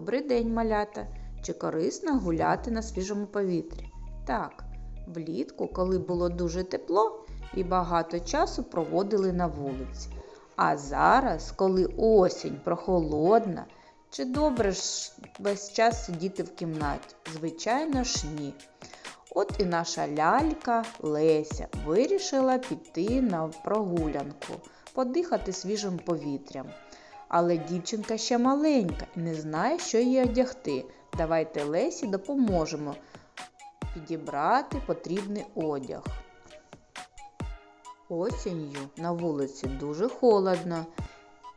день, малята. Чи корисно гуляти на свіжому повітрі? Так, влітку, коли було дуже тепло і багато часу проводили на вулиці. А зараз, коли осінь прохолодна, чи добре ж весь час сидіти в кімнаті? Звичайно ж ні. От і наша лялька Леся вирішила піти на прогулянку, подихати свіжим повітрям. Але дівчинка ще маленька і не знає, що їй одягти. Давайте Лесі допоможемо підібрати потрібний одяг. Осінню на вулиці дуже холодно.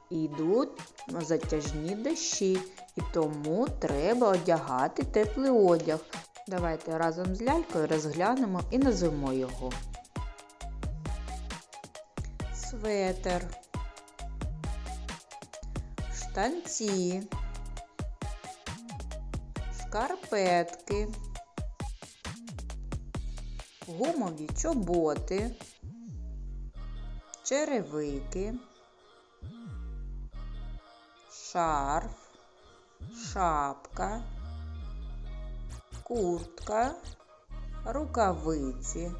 Йдуть затяжні дощі, і тому треба одягати теплий одяг. Давайте разом з лялькою розглянемо і назвемо його. Светер, штанці, шкарпетки, гумові чоботи, черевики, шарф, шапка, куртка, рукавиці.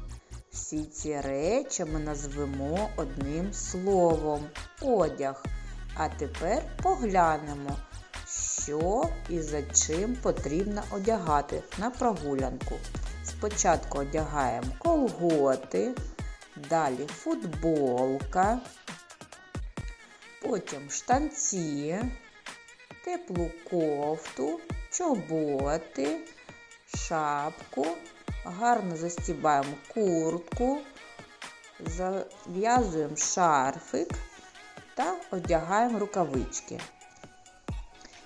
Всі ці речі ми назвемо одним словом одяг. А тепер поглянемо, що і за чим потрібно одягати на прогулянку. Спочатку одягаємо колготи, далі футболка, потім штанці, теплу кофту, чоботи, шапку, гарно застібаємо куртку, зав'язуємо шарфик та одягаємо рукавички.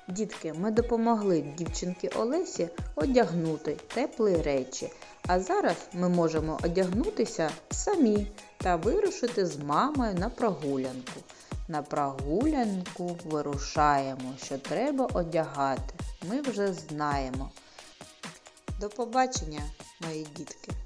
Дітки, ми допомогли дівчинки Олесі одягнути теплі речі. А зараз ми можемо одягнутися самі та вирушити з мамою на прогулянку. На прогулянку вирушаємо, що треба одягати. Ми вже знаємо. До побачення, мої дітки!